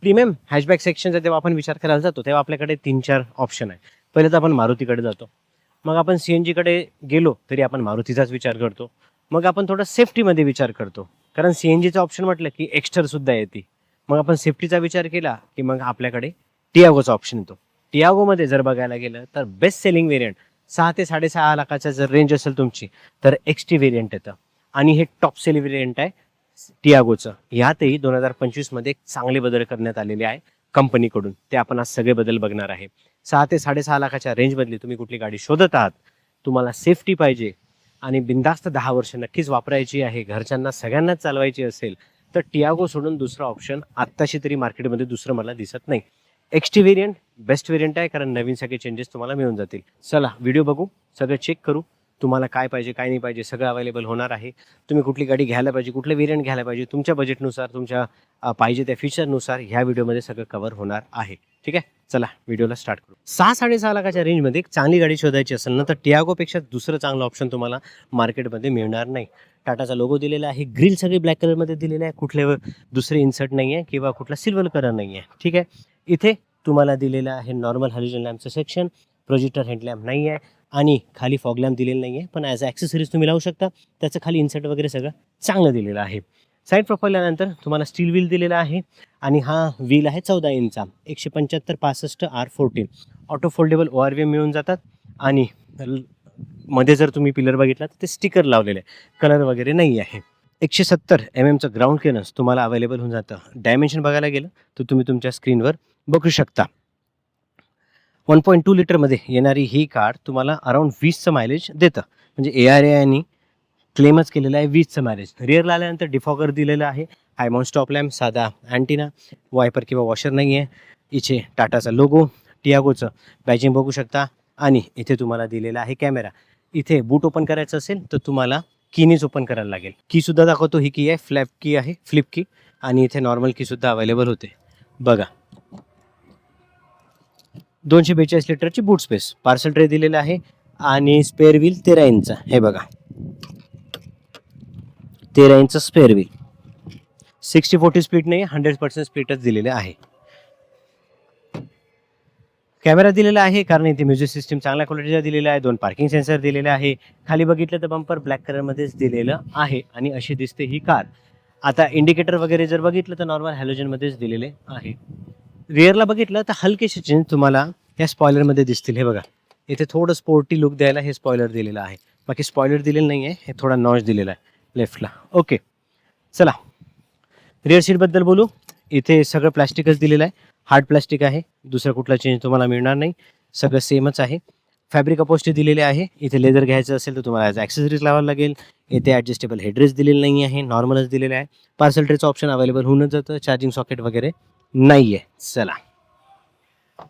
Premium हॅशबॅक सेक्शनचा जेव्हा आपण विचार करायला जातो तेव्हा आपल्याकडे तीन चार ऑप्शन आहे. पहिले तर आपण मारुतीकडे जातो. मग आपण सी एन जीकडे गेलो तरी आपण मारुतीचाच विचार करतो. मग आपण थोडं सेफ्टीमध्ये विचार करतो. कारण सी एन जीचं ऑप्शन म्हटलं की एक्स्टरसुद्धा येते. मग आपण सेफ्टीचा विचार केला की मग आपल्याकडे टियागोचा ऑप्शन येतो. टियागोमध्ये जर बघायला गेलं तर बेस्ट सेलिंग व्हेरियंट सहा ते साडेसहा लाखाचा जर रेंज असेल तुमची तर एक्स टी व्हेरियंट येतं. आणि हे टॉप सेलिंग व्हेरियंट आहे. टियागोचं. यातही दोन हजार पंचवीसमध्ये चांगले बदल करण्यात आलेले आहे कंपनीकडून. ते आपण आज सगळे बदल बघणार आहे. सहा ते साडेसहा लाखाच्या रेंजमधली तुम्ही कुठली गाडी शोधत आहात तुम्हाला सेफ्टी पाहिजे आणि बिंदास्त दहा वर्ष नक्कीच वापरायची आहे घरच्यांना सगळ्यांनाच चालवायची असेल तर टियागो सोडून दुसरं ऑप्शन आत्ताशी तरी मार्केटमध्ये दुसरं मला दिसत नाही. एक्सटी व्हेरियंट बेस्ट व्हेरियंट आहे कारण नवीन सगळे चेंजेस तुम्हाला मिळून जातील. चला व्हिडिओ बघू सगळं चेक करू तुम्हाला काय पाहिजे काय नाही पाहिजे सगळं अवेलेबल होणार आहे. तुम्ही कुठली गाडी घ्यायला पाहिजे कुठलं व्हेरियंट घ्यायला पाहिजे तुमच्या बजेटनुसार तुमच्या पाहिजे त्या फीचरनुसार ह्या व्हिडिओमध्ये सगळं कवर होणार आहे. ठीक आहे? चला व्हिडिओला स्टार्ट करू. सहा साडेसहा लाखाच्या रेंजमध्ये एक चांगली गाडी शोधायची असेल ना तर टियागोपेक्षा दुसरं चांगलं ऑप्शन तुम्हाला मार्केटमध्ये मिळणार नाही. टाटाचा लोगो दिलेला आहे ग्रिल सगळी ब्लॅक कलरमध्ये दिलेला आहे कुठले दुसरे इन्सर्ट नाही आहे किंवा कुठला सिल्वर कलर नाही आहे ठीक आहे? इथे तुम्हाला दिलेलं आहे नॉर्मल हॅलोजन लॅम्पचं सेक्शन प्रोजेक्टर हेडलॅम्प नाही आहे आणि खाली फॉग दिलेलं नाही आहे पण ॲज अ ॲक्सेसरीज तुम्ही लावू शकता. त्याचं खाली इन्सर्ट वगैरे सगळं चांगलं दिलेलं आहे. साईड प्रोफाईलनंतर तुम्हाला स्टील व्हील दिलेला आहे आणि हा व्हील आहे चौदा इंचचा एकशे पंच्याहत्तर पासष्ट R fourteen auto foldable O R V मिळून जातात आणि मध्ये जर तुम्ही पिलर बघितला तर ते स्टिकर लावलेले कलर वगैरे नाही आहे. एकशे सत्तर एम एमचं ग्राउंड क्लिअरन्स तुम्हाला अवेलेबल होऊन जातं. डायमेन्शन बघायला गेलं तर तुम्ही तुमच्या स्क्रीनवर बघू शकता. वन पॉईंट टू लिटरमध्ये येणारी ही कार तुम्हाला अराऊंड वीसचं मायलेज देतं. म्हणजे ए आर एनी क्लेमच केलेलं आहे वीसचं मायलेज रिअरला आल्यानंतर डिफॉगर दिलेलं आहे. हायमॉन स्टॉप लॅम्प साधा अँटिना वायपर किंवा वॉशर नाही आहे. इथे टाटाचा लोगो टियागोचं बॅजिंग बघू शकता. आणि इथे तुम्हाला दिलेला आहे कॅमेरा इथे बूट ओपन करायचं असेल तर तुम्हाला कीनीच ओपन करायला लागेल. कीसुद्धा दाखवतो. ही की आहे फ्लॅप की आहे फ्लिप की आणि इथे नॉर्मल कीसुद्धा अवेलेबल होते. बघा. दोनशे बेचाळीस लिटरची बूट स्पेस पार्सल ट्रे दिलेला आहे आणि स्पेअर व्हील तेरा इंचचा हे बघा. तेरा inch spare wheel sixty forty speed नाही हंड्रेड पर्सेंट स्पीडच दिलेले आहे. कॅमेरा दिलेला आहे कारण इथे म्युझिक सिस्टीम चांगल्या क्वालिटीचा दिलेला आहे. दोन पार्किंग सेन्सर दिलेले आहे. खाली बघितलं तर बंपर ब्लॅक कलरमध्येच दिलेलं आहे आणि अशी दिसते ही कार आता इंडिकेटर वगैरे जर बघितलं तर नॉर्मल हॅलोजनमध्येच दिलेले आहे. रिअरला बघितलं तर हलकेशी चेंज तुम्हाला या स्पॉयलरमध्ये दिसतील. हे बघा. इथे थोडं स्पोर्टी लुक द्यायला हे स्पॉयलर दिलेलं आहे. बाकी स्पॉयलर दिलेलं नाही आहे हे थोडा नॉच दिलेला आहे लेफ्टला ओके चला. रिअर सीटबद्दल बोलू. इथे सगळं प्लॅस्टिकच दिलेलं आहे. हार्ड प्लॅस्टिक आहे. दुसरा कुठला चेंज तुम्हाला मिळणार नाही. सगळं सेमच आहे. फॅब्रिक अपोस्टी दिलेले आहे. इथे लेदर घ्यायचं असेल तर तुम्हाला ॲज ॲक्सेसरीज लावायला लागेल. इथे ॲडजस्टेबल हेडरेस दिलेलं नाही आहे नॉर्मलच दिलेलं आहे. पार्सल ट्रेचं ऑप्शन अवेलेबल होऊनच जातं. चार्जिंग सॉकेट वगैरे नाही आहे चला.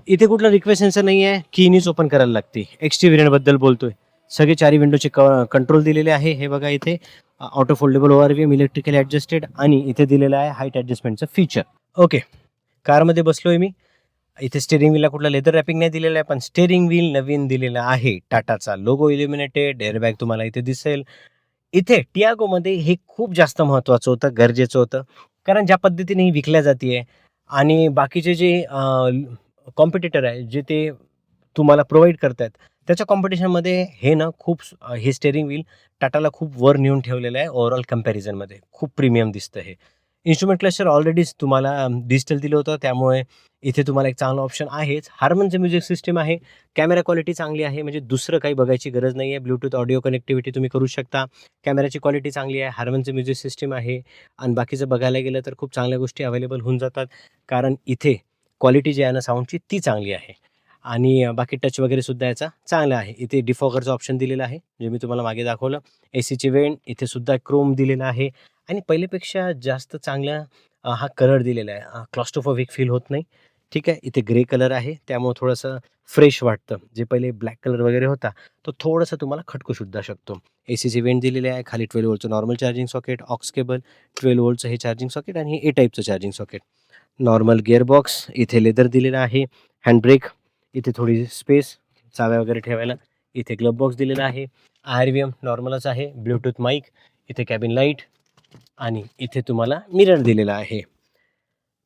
इथे कुठला रिक्वेस्ट सेन्सर नाही आहे कीनीच ओपन करायला लागते. एक्सटी व्हेरियंटबद्दल बोलतोय. सगळे चारी विंडोचे क कंट्रोल दिलेले आहे. हे बघा इथे auto foldable O R V M electrically adjusted आणि इथे दिलेलं आहे हाईट ॲडजस्टमेंटचं फीचर ओके कारमध्ये बसलोय मी. इथे स्टेरिंग व्हीलला कुठला लेदर रॅपिंग नाही दिलेलं आहे पण स्टेअरिंग व्हील नवीन दिलेला आहे. टाटाचा लोगो इल्युमिनेटेड एअरबॅग तुम्हाला इथे दिसेल. इथे टियागोमध्ये हे खूप जास्त महत्त्वाचं होतं गरजेचं होतं. कारण ज्या पद्धतीने ही विकल्या जाते आणि बाकीचे जे कॉम्पिटिटर आहे जे ते तुम्हाला प्रोव्हाइड करतायत. त्याच्या कॉम्पिटिशनमध्ये हे ना खूप हे स्टेरिंग व्हील टाटाला खूप वर नेऊन ठेवलेलं आहे ओव्हरऑल कम्पॅरिझनमध्ये खूप प्रीमियम दिसतं हे. इन्स्ट्रुमेंट क्लस्टर ऑलरेडीच तुम्हाला डिजिटल दिलं होतं त्यामुळे इथे तुम्हाला एक चांगला ऑप्शन आहेच. हार्मनचं म्युझिक सिस्टीम आहे. कॅमेरा क्वालिटी चांगली आहे म्हणजे दुसरं काही बघायची गरज नाही आहे ब्लूटूथ ऑडिओ कनेक्टिव्हिटी तुम्ही करू शकता. कॅमेराची क्वालिटी चांगली आहे. हार्मनचं म्युझिक सिस्टीम आहे. आणि बाकीचं बघायला गेलं तर खूप चांगल्या गोष्टी अवेलेबल होऊन जातात. कारण इथे क्वालिटी जी आहे ना साऊंडची ती चांगली आहे. आणि बाकी टच वगैरे सुद्धा याचा चांगला आहे. इथे डिफॉगरचं ऑप्शन दिलेलं आहे जे मी तुम्हाला मागे दाखवलं. ए सीची वेंट इथे सुद्धा क्रोम दिलेला आहे. आणि पहिल्यापेक्षा जास्त चांगला हा कलर दिलेला आहे. क्लॉस्टोफोविक फील होत नाही. ठीक आहे इथे ग्रे कलर आहे. त्यामुळे थोडंसं फ्रेश वाटतं. जे पहिले ब्लॅक कलर वगैरे होता तो थोडंसं तुम्हाला खटकू सुद्धा शकतो. ए सीची वेंट दिलेली आहे. खाली twelve वोल्टचं normal charging socket aux cable twelve वोल्टचं हे चार्जिंग सॉकेट आणि हे ए टाईपचं चार्जिंग सॉकेट नॉर्मल गिअरबॉक्स इथे लेदर दिलेलं आहे हँडब्रेक इथे थोडी स्पेस चाव्या वगैरे ठेवायला इथे ग्लब बॉक्स दिलेला आहे आर व्ही एम नॉर्मलच आहे ब्लूटूथ माईक इथे कॅबिन लाइट आणि इथे तुम्हाला मिरर दिलेला आहे.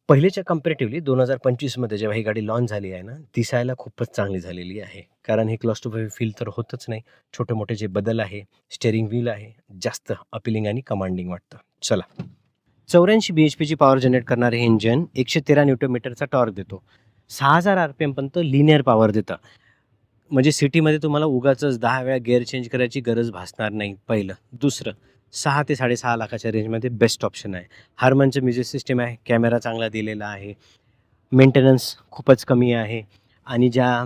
पहिलेच्या कम्पॅरेटिव्हली दोन हजार पंचवीसमध्ये जेव्हा ही गाडी लॉन्च झाली आहे ना दिसायला खूपच चांगली झालेली आहे. कारण हे क्लॉस्टोफोबिक फील तर होतच नाही. छोटे मोठे जे बदल आहे स्टेअरिंग व्हील आहे जास्त अपिलिंग आणि कमांडिंग वाटतं. चला. चौऱ्याऐंशी बी एच पीची पॉवर जनरेट करणारे हे इंजन एकशे तेरा न्यूटोमीटरचा टॉर्क देतो. सहा हजार आर पी एमपर्यंत लिनियर पॉवर देतं. म्हणजे सिटीमध्ये तुम्हाला उगाच दहा वेळा गेअर चेंज करायची गरज भासणार नाही पहिलं. दुसरं सहा ते साडेसहा लाखाच्या रेंजमध्ये बेस्ट ऑप्शन आहे. हार्मनचं म्युझिक सिस्टीम आहे कॅमेरा चांगला दिलेला आहे. मेंटेनन्स खूपच कमी आहे. आणि ज्या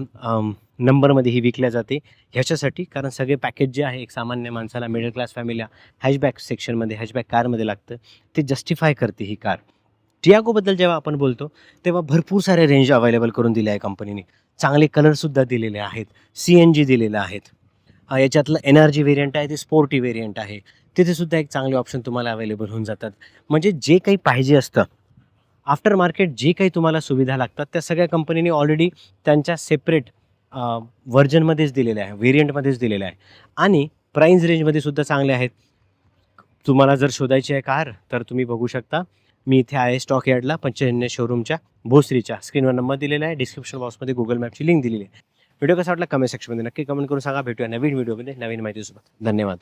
नंबरमध्ये ही विकल्या जाते. ह्याच्यासाठी कारण सगळे पॅकेज जे आहे एक सामान्य माणसाला मिडल क्लास फॅमिलीला हॅशबॅक सेक्शनमध्ये हॅशबॅक कारमध्ये लागतं. ते जस्टिफाय करते ही कार टियागोबद्दल जेव्हा आपण बोलतो तेव्हा भरपूर सारे रेंज अवेलेबल करून दिले आहे कंपनीने चांगले कलरसुद्धा दिलेले आहेत. सी एन जी दिलेलं आहेत. याच्यातलं एनर्जी व्हेरियंट आहे ते स्पोर्टी व्हेरियंट आहे. तिथेसुद्धा एक चांगले ऑप्शन तुम्हाला अवेलेबल होऊन जातात. म्हणजे जे काही पाहिजे असतं आफ्टर मार्केट जे काही तुम्हाला सुविधा लागतात त्या सगळ्या कंपनीने ऑलरेडी त्यांच्या सेपरेट व्हर्जनमध्येच दिलेले आहे व्हेरियंटमध्येच दिलेले आहे. आणि प्राईज रेंजमध्ये सुद्धा चांगले आहेत. तुम्हाला जर शोधायची आहे कार तर तुम्ही बघू शकता. मी इथे आहे स्टॉक यार्डला पंचजन्य शोरूमच्या भोसरीच्या. स्क्रीनवर नंबर दिलेला आहे. डिस्क्रिप्शन बॉक्समध्ये गुगल मॅपची लिंक दिलेली आहे. व्हिडिओ कसा वाटला? कमेंट सेक्शनमध्ये नक्की कमेंट करून सांगा. भेटूया नवीन व्हिडिओमध्ये नवीन माहितीसोबत. धन्यवाद.